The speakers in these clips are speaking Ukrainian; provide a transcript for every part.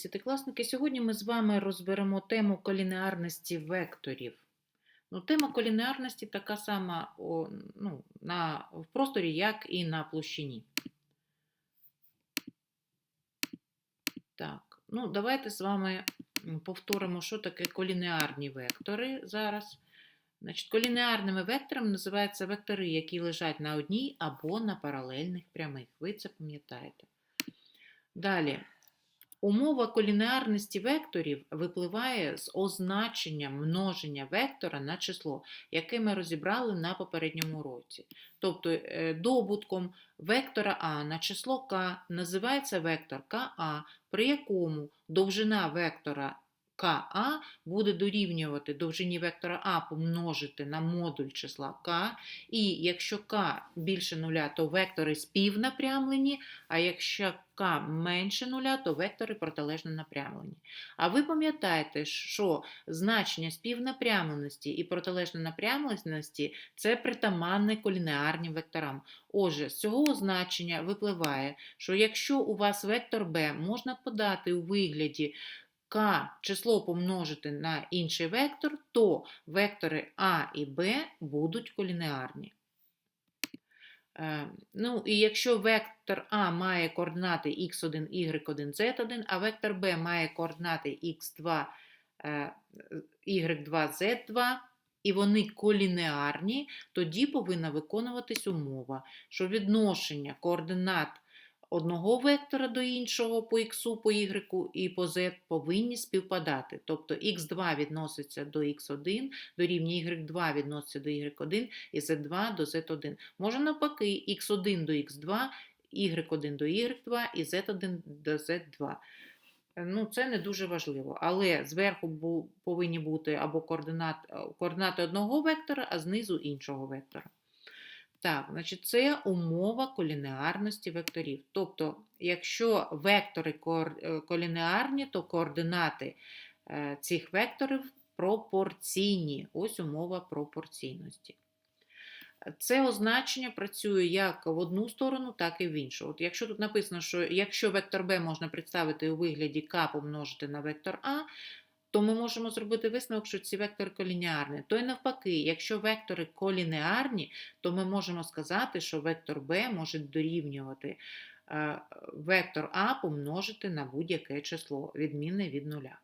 Десятикласники, сьогодні ми з вами розберемо тему колінеарності векторів. Ну, тема колінеарності така сама о, ну, на, в просторі, як і на площині. Так, ну давайте з вами повторимо, що таке колінеарні вектори зараз. Значить, колінеарними векторами називаються вектори, які лежать на одній або на паралельних прямих. Ви це пам'ятаєте. Далі. Умова колінеарності векторів випливає з означення множення вектора на число, яке ми розібрали на попередньому уроці. Тобто е, добутком вектора А на число К називається вектор КА, при якому довжина вектора КА буде дорівнювати довжині вектора А помножити на модуль числа К, і якщо К більше нуля, то вектори співнапрямлені, а якщо К менше нуля, то вектори протилежно напрямлені. А ви пам'ятаєте, що значення співнапрямленості і протилежно напрямленості – це притаманне колінеарним векторам. Отже, з цього значення випливає, що якщо у вас вектор b можна подати у вигляді k число помножити на інший вектор, то вектори А і Б будуть колінеарні. Е, Ну, і якщо вектор А має координати x1, y1, z1, а вектор Б має координати x2, е, y2, z2, і вони колінеарні, тоді повинна виконуватись умова, що відношення координат одного вектора до іншого по x, по y і по z повинні співпадати. Тобто x2 відноситься до x1, до рівня y2 відноситься до y1 і z2 до z1. Може навпаки, x1 до x2, y1 до y2 і z1 до z2. Ну, Це не дуже важливо, але зверху повинні бути або координат, координати одного вектора, а знизу іншого вектора. Так, значить, це умова колінеарності векторів. Тобто, якщо вектори е, колінеарні, то координати е, цих векторів пропорційні. Ось умова пропорційності. Це означення працює як в одну сторону, так і в іншу. От якщо тут написано, що якщо вектор b можна представити у вигляді k помножити на вектор А, то ми можемо зробити висновок, що ці вектори колінеарні. То й навпаки, якщо вектори колінеарні, то ми можемо сказати, що вектор b може дорівнювати е, вектор А помножити на будь-яке число, відмінне від нуля.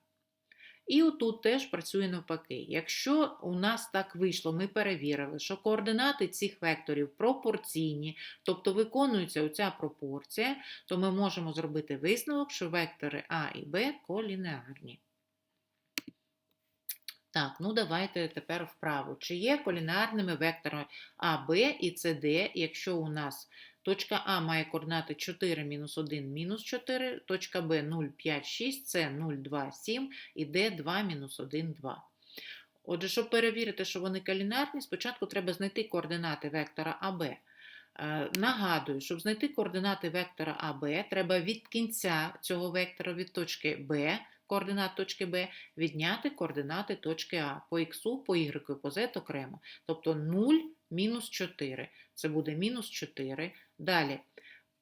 І отут теж працює навпаки. Якщо у нас так вийшло, ми перевірили, що координати цих векторів пропорційні, тобто виконується оця пропорція, то ми можемо зробити висновок, що вектори А і Б колінеарні. Так, ну давайте тепер вправо. Чи є колінарними векторами А, Б і С, Д, якщо у нас точка А має координати 4, мінус 1, мінус 4, точка Б 0, 5, 6, С 0, 2, 7 і Д 2, мінус 1, 2. Отже, щоб перевірити, що вони колінарні, спочатку треба знайти координати вектора АБ. Е, Нагадую, щоб знайти координати вектора АБ, треба від кінця цього вектора від точки Б, координат точки Б, відняти координати точки А по х, по y по z окремо. Тобто 0 мінус 4. Це буде мінус 4. Далі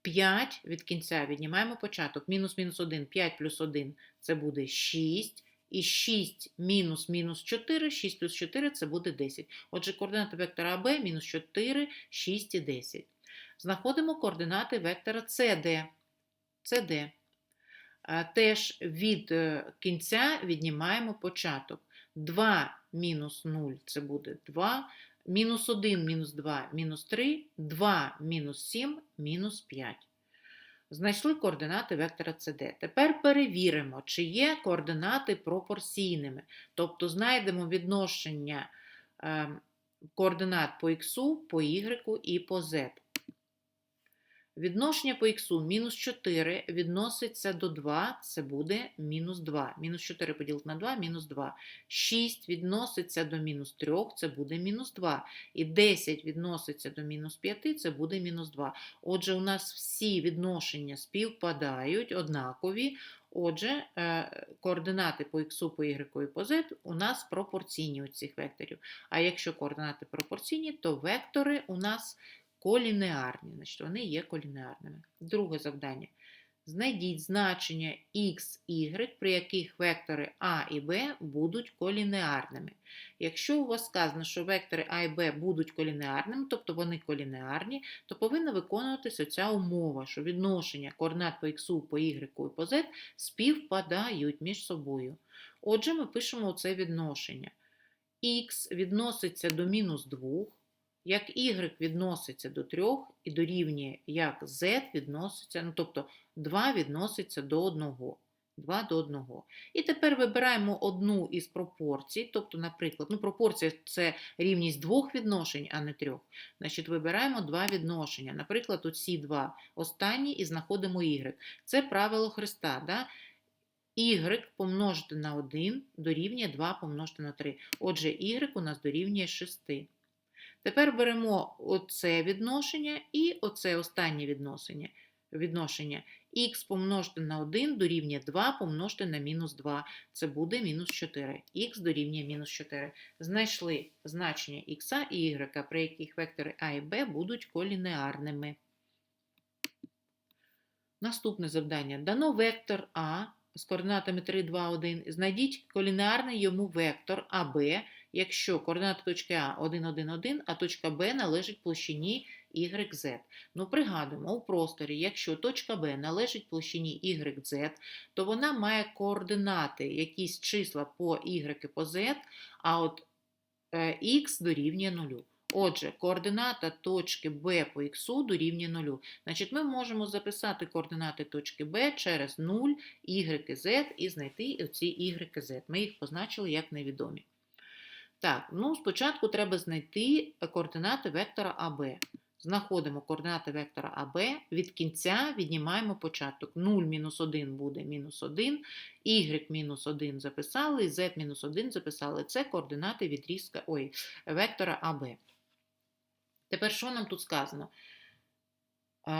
5 від кінця віднімаємо початок. Мінус мінус 1, 5 плюс 1 це буде 6. І 6 мінус мінус 4, 6 плюс 4 це буде 10. Отже, координати вектора АБ мінус 4, 6 і 10. Знаходимо координати вектора CD. CD. Е, Теж від е, кінця віднімаємо початок. 2 мінус 0 це буде 2, мінус 1 мінус 2 мінус 3, 2 мінус 7 мінус 5. Знайшли координати вектора CD. Тепер перевіримо, чи є координати пропорційними. Тобто знайдемо відношення е, координат по х, по y і по z. Відношення по х мінус 4 відноситься до 2, це буде мінус 2. Мінус 4 поділити на 2 мінус 2. 6 відноситься до мінус 3, це буде мінус 2. І 10 відноситься до мінус 5, це буде мінус 2. Отже, у нас всі відношення співпадають, однакові. Отже, е, координати по х, по y і по z у нас пропорційні у цих векторів. А якщо координати пропорційні, то вектори у нас колінеарні, значить вони є колінеарними. Друге завдання. Знайдіть значення x, y, при яких вектори А і Б будуть колінеарними. Якщо у вас сказано, що вектори А і Б будуть колінеарними, тобто вони колінеарні, то повинна виконуватися ця умова, що відношення координат по х, по y і по z співпадають між собою. Отже, ми пишемо це відношення. Х відноситься до мінус 2, як y відноситься до 3 і дорівнює, як z відноситься, ну тобто 2 відноситься до 1. 2 до 1. І тепер вибираємо одну із пропорцій, тобто, наприклад, ну, пропорція це рівність двох відношень, а не трьох. Значить, вибираємо два відношення. Наприклад, оці два останні і знаходимо y. Це правило Христа. Да? y помножити на 1 дорівнює 2 помножити на 3. Отже, y у нас дорівнює 6. Тепер беремо оце відношення і оце останнє відношення. відношення. х помножити на 1 дорівнює 2 помножити на мінус 2. Це буде мінус 4. х дорівнює мінус 4. Знайшли значення х і y, при яких вектори а і b будуть колінеарними. Наступне завдання. Дано вектор А з координатами 3, 2, 1. Знайдіть колінеарний йому вектор АБ, якщо координати точки А 1, 1, 1, а точка Б належить площині YZ. Ну, пригадуємо, у просторі, якщо точка Б належить площині YZ, то вона має координати якісь числа по Y і по Z, а от е, Х дорівнює 0. Отже, координата точки Б по х дорівнює 0. Значить, ми можемо записати координати точки Б через 0, y і z і знайти оці y і z. Ми їх позначили як невідомі. Так, ну спочатку треба знайти координати вектора АБ. Знаходимо координати вектора АБ, від кінця віднімаємо початок. 0 мінус 1 буде мінус 1, y мінус 1 записали, z мінус 1 записали. Це координати відрізка, ой, вектора АБ. Тепер що нам тут сказано?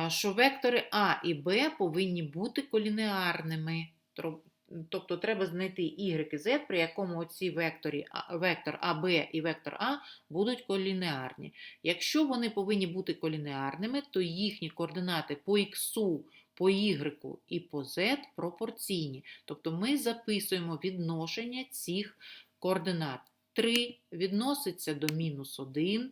Що вектори А і Б повинні бути колінеарними. Тобто треба знайти y і z, при якому оці векторі, вектор АБ і вектор А будуть колінеарні. Якщо вони повинні бути колінеарними, то їхні координати по х, по y і по z пропорційні. Тобто ми записуємо відношення цих координат. 3 відноситься до мінус 1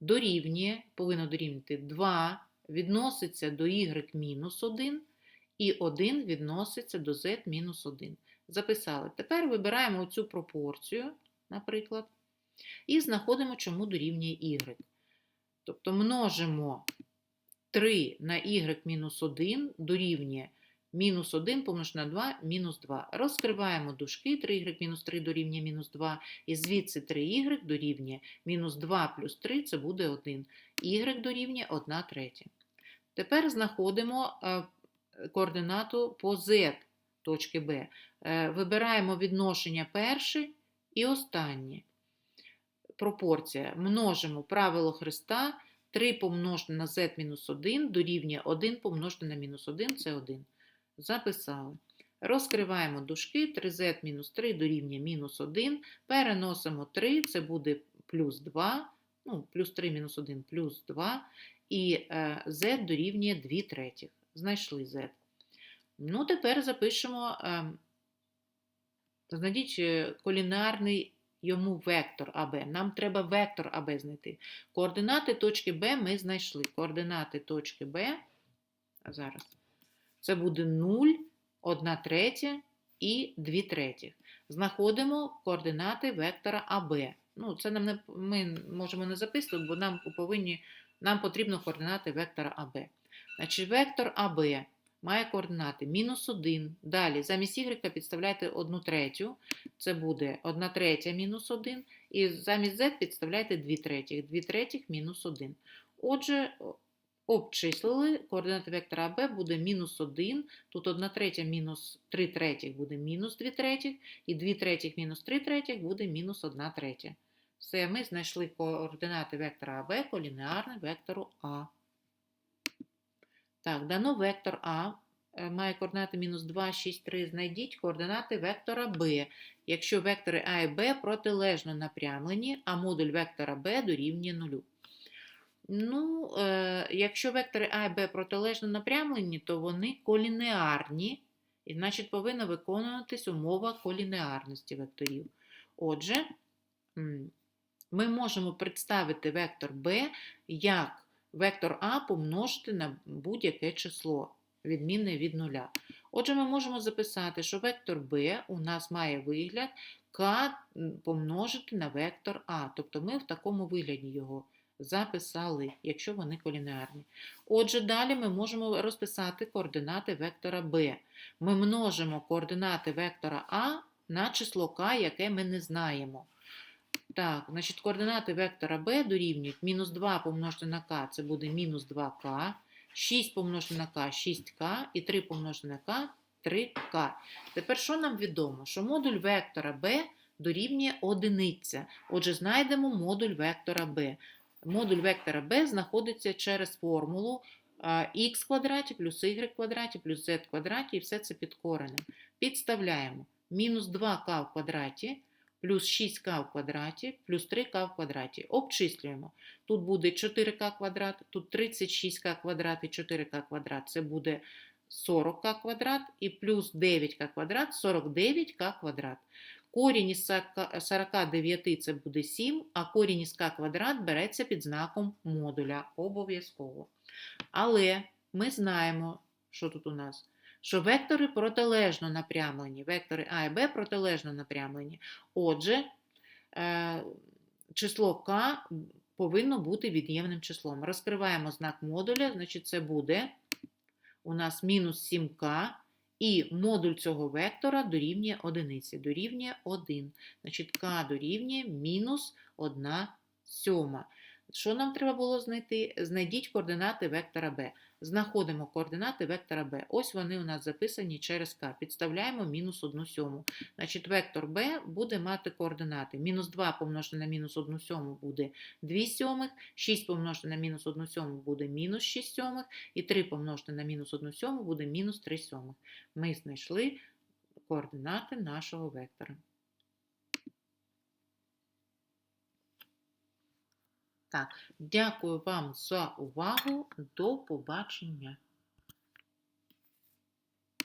дорівнює, повинно дорівнювати 2 відноситься до y мінус 1 і 1 відноситься до z мінус 1. Записали. Тепер вибираємо цю пропорцію, наприклад, і знаходимо, чому дорівнює y. Тобто множимо 3 на y мінус 1 дорівнює мінус 1 помножити на 2, мінус 2. Розкриваємо дужки, 3y-3 дорівнює мінус 2, і звідси 3y дорівнює мінус 2 плюс 3 це буде 1. y дорівнює 1 третя. Тепер знаходимо е, координату по z точки B. Е, вибираємо відношення перше і останнє. Пропорція. Множимо правило Христа. 3 помножити на z-1 дорівнює 1 помножити на мінус 1 це 1. Записали. Розкриваємо дужки, 3z мінус 3 дорівнює мінус 1. Переносимо 3, це буде плюс 2, ну, плюс 3 мінус 1 плюс 2. І е, z дорівнює 2 третіх. Знайшли z. Ну, тепер запишемо, е, знайдіть е, колінарний йому вектор АБ. Нам треба вектор АБ знайти. Координати точки Б ми знайшли. Координати точки Б. Зараз. Це буде 0, 1 третя і 2 третіх. Знаходимо координати вектора АБ. Ну, це нам не, Ми можемо не записувати, бо нам повинні, нам потрібно координати вектора АБ. Значить, вектор АБ має координати мінус 1. Далі, замість y підставляйте 1 третю, це буде 1 третя мінус 1. І замість z підставляйте 2 третіх. 2 третіх мінус 1. Отже, Обчислили, координати вектора АБ буде мінус 1, тут 1 третя мінус 3 третіх буде мінус 2 третіх, і 2 третіх мінус 3 третіх буде мінус 1 третя. Все, ми знайшли координати вектора АБ колінеарний вектору А. Так, дано вектор А е, має координати мінус 2, 6, 3. Знайдіть координати вектора Б, якщо вектори А і Б протилежно напрямлені, а модуль вектора Б дорівнює 0. Ну, е, якщо вектори А і Б протилежно напрямлені, то вони колінеарні, і значить повинна виконуватись умова колінеарності векторів. Отже, ми можемо представити вектор b як вектор А помножити на будь-яке число, відмінне від нуля. Отже, ми можемо записати, що вектор b у нас має вигляд м, помножити на вектор А. Тобто ми в такому вигляді його записали, якщо вони колінеарні. Отже, далі ми можемо розписати координати вектора b. Ми множимо координати вектора А на число k, яке ми не знаємо. Так, значить, координати вектора b дорівнюють мінус 2 помножити на k, це буде мінус 2k, 6 помножити на k, 6k, і 3 помножити на k, 3k. Тепер що нам відомо? Що модуль вектора b дорівнює одиниця. Отже, знайдемо модуль вектора b. Модуль вектора b знаходиться через формулу х квадраті плюс y квадраті плюс z квадраті, і все це під коренем. Підставляємо мінус 2k в квадраті плюс 6k в квадраті, плюс 3k в квадраті. Обчислюємо. Тут буде 4k квадрат, тут 36k квадрат і 4k квадрат. Це буде 40k квадрат і плюс 9k квадрат, 49k квадрат. Корінь із 49 це буде 7, а корінь із k квадрат береться під знаком модуля обов'язково. Але ми знаємо, що тут у нас що вектори протилежно напрямлені, вектори А і Б протилежно напрямлені. Отже, е, число k повинно бути від'ємним числом. Розкриваємо знак модуля, значить це буде у нас мінус 7k, і модуль цього вектора дорівнює одиниці, дорівнює 1. Значить, k дорівнює мінус 1 сьома. Що нам треба було знайти? Знайдіть координати вектора b. Знаходимо координати вектора b. Ось вони у нас записані через k. Підставляємо мінус 1 сьому. Значить, вектор b буде мати координати. Мінус 2 помножити на мінус 1 сьому буде 2 сьомих, 6 помножити на мінус 1 сьому буде мінус 6 сьомих, і 3 помножити на мінус 1 сьому буде мінус 3 сьомих. Ми знайшли координати нашого вектора. Так, дякую вам за увагу. До побачення.